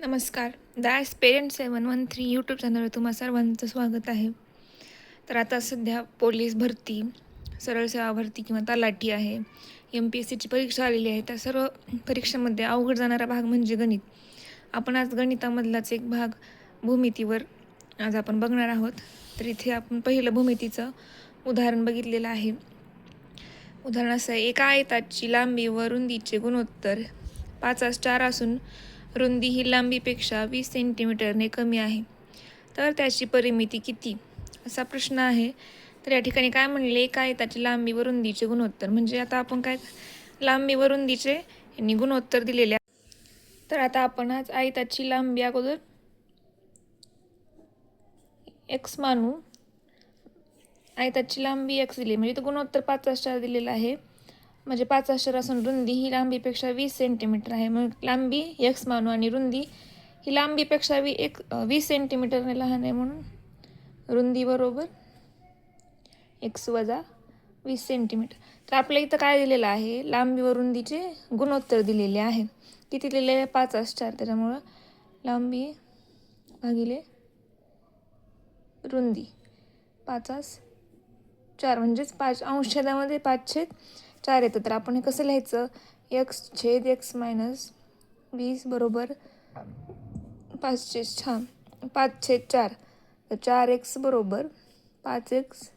नमस्कार. This parent seven one three YouTube चॅनलवर तुम्हा सर्वांचं स्वागत आहे. तर आता सध्या पोलीस भरती सरळ सेवा भरती किंवा तलाठी आहे. एम पी एस सीची परीक्षा आलेली आहे. त्या सर्व परीक्षेमध्ये अवघड जाणारा भाग म्हणजे गणित. आपण आज गणितामधलाच एक भाग भूमितीवर आज आपण बघणार आहोत. तर इथे आपण पहिलं भूमितीचं उदाहरण बघितलेलं आहे. उदाहरण असं आहे एका आयताची लांबी व रुंदीचे गुणोत्तर पाचास चार असून रुंदी ही लांबीपेक्षा वीस सेंटीमीटरने कमी आहे. तर त्याची परिमिती किती? असा प्रश्न आहे. तर या ठिकाणी काय म्हणले? काय आयताची लांबी व रुंदीचे गुणोत्तर. म्हणजे आता आपण काय लांबी व रुंदीचे यांनी गुणोत्तर दिलेले आहे. तर आता आपण आज आयताची लांबी अगोदर एक्स मानू. आयताची लांबी एक्स दिली. म्हणजे तो गुणोत्तर पाच चार दिलेला आहे. म्हणजे पाच अक्षर असून रुंदी ही लांबीपेक्षा वीस सेंटीमीटर आहे. मग लांबी एक्स मानू आणि रुंदी ही लांबीपेक्षा वी एक वीस सेंटीमीटरने लहान आहे म्हणून रुंदी बरोबर एक्स वजा वीस सेंटीमीटर तर आपल्या इथं काय दिलेलं आहे? लांबी व रुंदीचे गुणोत्तर दिलेले आहे. किती दिलेले आहे? पाच चार. त्याच्यामुळं लांबी भागिले रुंदी पाचास चार. म्हणजेच पाच. अंश पाचशे पाच येतं. तर आपण हे कसं लिहायचं? एक्स छेद एक्स मायनस वीस बरोबर पाचशे छान. पाच छेद चार. तर चार एक्स बरोबर पाच एक्स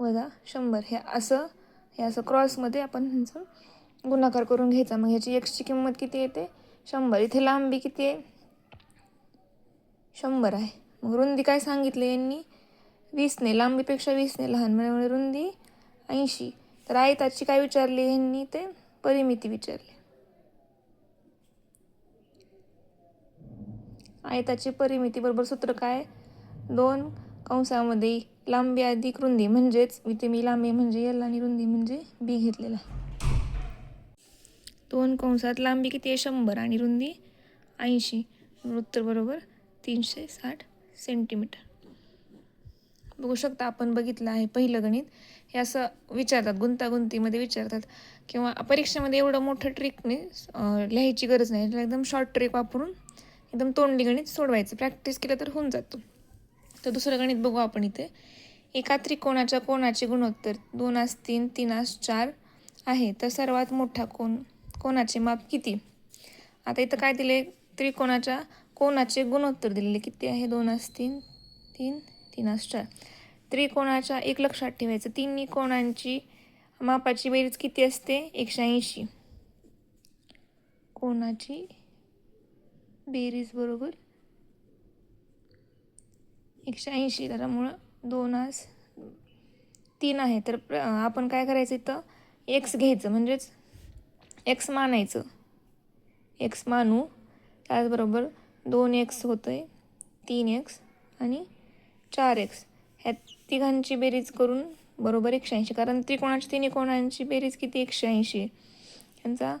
वजा शंभर. हे असं हे असं क्रॉसमध्ये आपण ह्यांचा गुणाकार करून घ्यायचा. मग ह्याची एक्सची किंमत किती येते? शंभर. इथे लांबी किती आहे? शंभर आहे. मग रुंदी काय सांगितले यांनी? वीसने. लांबीपेक्षा वीसने लहान. म्हणजे रुंदी ऐंशी. तर आयताची काय विचारली? यांनी ते परिमिती विचारली. आयताची परिमिती बरोबर सूत्र काय? दोन कंसामध्ये लांबी अधिक रुंदी म्हणजेच इथे मी लांबी म्हणजे एल आणि रुंदी म्हणजे बी घेतलेला दोन कंसात लांबी किती आहे? शंभर आणि रुंदी ऐंशी. उत्तर बरोबर तीनशे साठ सेंटीमीटर बघू शकता आपण बघितलं आहे पहिलं गणित. हे असं विचारतात गुंतागुंतीमध्ये विचारतात किंवा परीक्षेमध्ये एवढं मोठं ट्रिकने लिहायची गरज नाही. एकदम शॉर्ट ट्रिक वापरून एकदम तोंडी गणित सोडवायचं. प्रॅक्टिस केलं तर होऊन जातो. तर दुसरं गणित बघू आपण इथे. एका त्रिकोणाच्या कोणाचे गुणोत्तर दोन आस तीन तीन आस चार आहे. तर सर्वात मोठा कोण कोणाचे माप किती? आता इथं काय दिले? त्रिकोणाच्या कोणाचे गुणोत्तर दिलेले किती आहे? दोन आस तीन तीन तीन चार त्रिकोणाच्या एक लक्षात ठेवायचं. तिन्ही कोणांची मापाची बेरीज किती असते? एकशे ऐंशी. कोणाची बेरीज बरोबर? एकशे ऐंशी. त्याच्यामुळं दोन आस तीन आहे. तर आपण काय करायचं इथं? एक्स घ्यायचं. म्हणजेच एक्स मानायचं. एक्स मानू. त्याचबरोबर दोन एक्स होतं आहे तीन एक्स आणि चार एक्स ह्या तिघांची बेरीज करून बरोबर एकशे ऐंशी. कारण त्रिकोणाची तिन्ही कोणांची बेरीज किती? एकशे ऐंशी. यांचा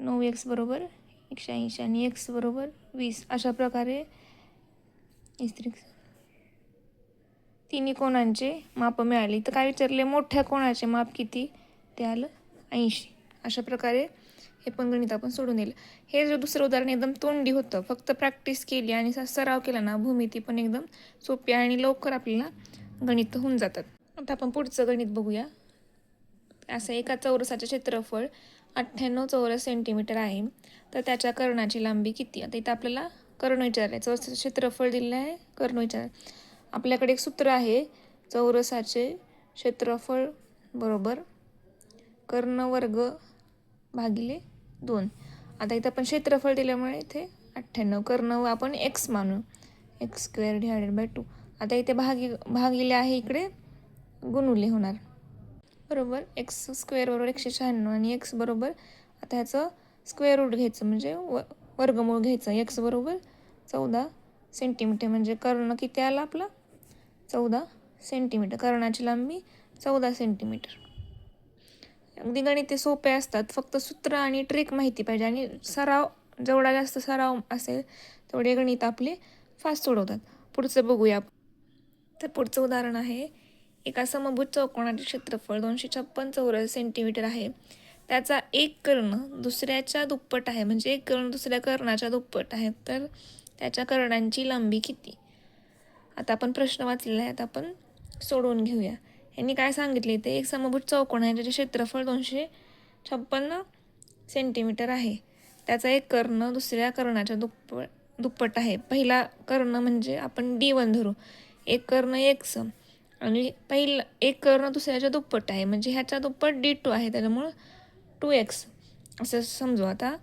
नऊ एक्स बरोबर एकशे ऐंशी आणि एक्स बरोबर वीस. अशा प्रकारे इस्त्री तिन्ही कोणांचे माप मिळाली. तर काय विचारले? मोठ्या कोणाचे माप किती? ते आलं ऐंशी. अशा प्रकारे हे पण गणित आपण सोडून येईल हे जे दुसरं उदाहरण एकदम तोंडी होतं. फक्त प्रॅक्टिस केली आणि सराव केला ना भूमिती पण एकदम सोपी आणि लवकर आपल्याला गणित होऊन जातात. आता आपण पुढचं गणित बघूया. असं एका चौरसाचे क्षेत्रफळ अठ्ठ्याण्णव चौरस सेंटीमीटर आहे. तर त्याच्या कर्णाची लांबी किती? आता इथं आपल्याला कर्ण विचारलं आहे. चौरसाचं क्षेत्रफळ दिलेलं आहे कर्ण विचार आपल्याकडे एक सूत्र आहे. चौरसाचे क्षेत्रफळ बरोबर कर्णवर्ग भागिले दोन. आता इथं आपण क्षेत्रफळ दिल्यामुळे इथे अठ्ठ्याण्णव कर्ण आपण एक्स मानू. X square divided by two आता इथे भागी भागिले आहे इकडे गुणुले होणार. बरोबर? एक्स स्क्वेअर बरोबर एकशे शहाण्णव आणि एक्स बरोबर आता ह्याचं स्क्वेअर रूट घ्यायचं म्हणजे व वर्गमूळ घ्यायचं. एक्स बरोबर चौदा सेंटीमीटर म्हणजे कर्ण किती आला आपला? चौदा सेंटीमीटर कर्णाची लांबी चौदा सेंटीमीटर अगदी गणिते सोपे असतात. फक्त सूत्र आणि ट्रिक माहिती पाहिजे. आणि सराव जेवढा जास्त सराव असेल तेवढे गणित आपले फास्ट सोडवतात. पुढचं बघूया तर पुढचं उदाहरण आहे एका समभुज चौकोनाचे क्षेत्रफळ दोनशे छप्पन चौरस सेंटीमीटर आहे. त्याचा एक कर्ण दुसऱ्याच्या दुप्पट आहे. म्हणजे एक कर्ण दुसऱ्या कर्णाच्या दुप्पट आहे. तर त्याच्या कर्णांची लांबी किती? आता आपण प्रश्न वाचलेला आहे. आता आपण सोडवून घेऊया. यांनी काय सांगितले? ते एक समभूत चौकोन आहे ज्याचे क्षेत्रफळ दोनशे छप्पन्न सेंटीमीटर आहे. त्याचा एक कर्ण दुसऱ्या कर्णाच्या दुप्प दुप्पट आहे. पहिला कर्ण म्हणजे आपण डी वन धरू. एक कर्ण एक्स आणि पहिला एक कर्ण दुसऱ्याच्या दुप्पट आहे. म्हणजे ह्याच्या दुप्पट डी टू आहे. त्याच्यामुळं टू एक्स असं समजू आता.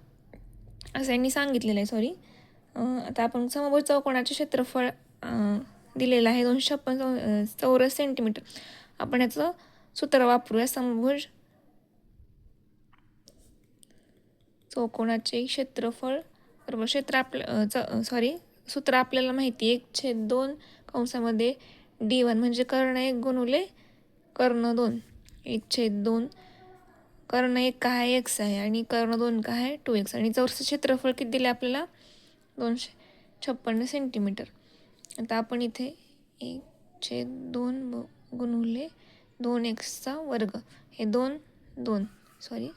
असं यांनी सांगितलेलं आहे. सॉरी आता आपण समभुज चौकोनाचे क्षेत्रफळ दिलेलं आहे. दोनशे छप्पन चौ चौरस सेंटीमीटर आपण याचं सूत्र वापरूया. समभुज चौकोनाचे क्षेत्रफळ बरोबर क्षेत्र आपलं च सॉरी सूत्र आपल्याला माहिती आहे. एक छेद दोन कंसामध्ये डी वन म्हणजे कर्ण एक गुणुले कर्ण दोन. एक छेद दोन कर्ण एक का आहे एक्स आहे आणि कर्ण दोन का आहे टू एक्स. आणि चौरस क्षेत्रफळ किती दिले आपल्याला? दोनशे छप्पन्न सेंटीमीटर. आता आपण इथे एक छेद दोन ब गुणुले दोन एक्सचा वर्ग. हे दोन दोन सॉरी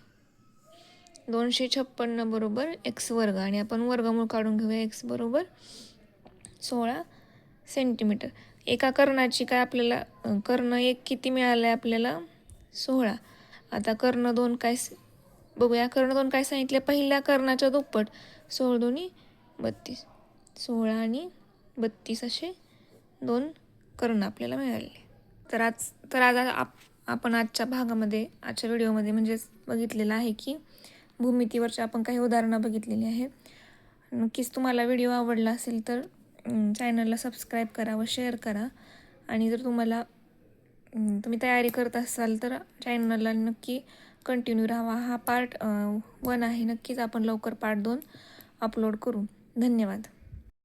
दोनशे छप्पन्न बरोबर एक्स वर्ग. आणि आपण वर्गमूळ काढून घेऊया एक्स बरोबर सोळा सेंटीमीटर एका कर्णाची काय आपल्याला कर्ण एक किती मिळालं आहे आपल्याला? सोळा. आता कर्ण दोन काय बघूया. कर्ण दोन काय सांगितले पहिल्या कर्णाच्या दुप्पट. सोळा दोन्ही बत्तीस. सोळा आणि बत्तीस असे दोन कर्ण आपल्याला मिळाले तर आज तर आज आप आपण आजच्या भागामध्ये आजच्या व्हिडिओमध्ये म्हणजेच बघितलेलं आहे की भूमितीवरच्या आपण काही उदाहरणं बघितलेली आहेत. नक्कीच तुम्हाला व्हिडिओ आवडला असेल तर चॅनलला सबस्क्राईब करा व शेअर करा. आणि जर तुम्हाला तुम्ही तयारी करत असाल तर चॅनलला नक्की कंटिन्यू राहावा हा पार्ट वन आहे. नक्कीच आपण लवकर पार्ट दोन अपलोड करू. धन्यवाद.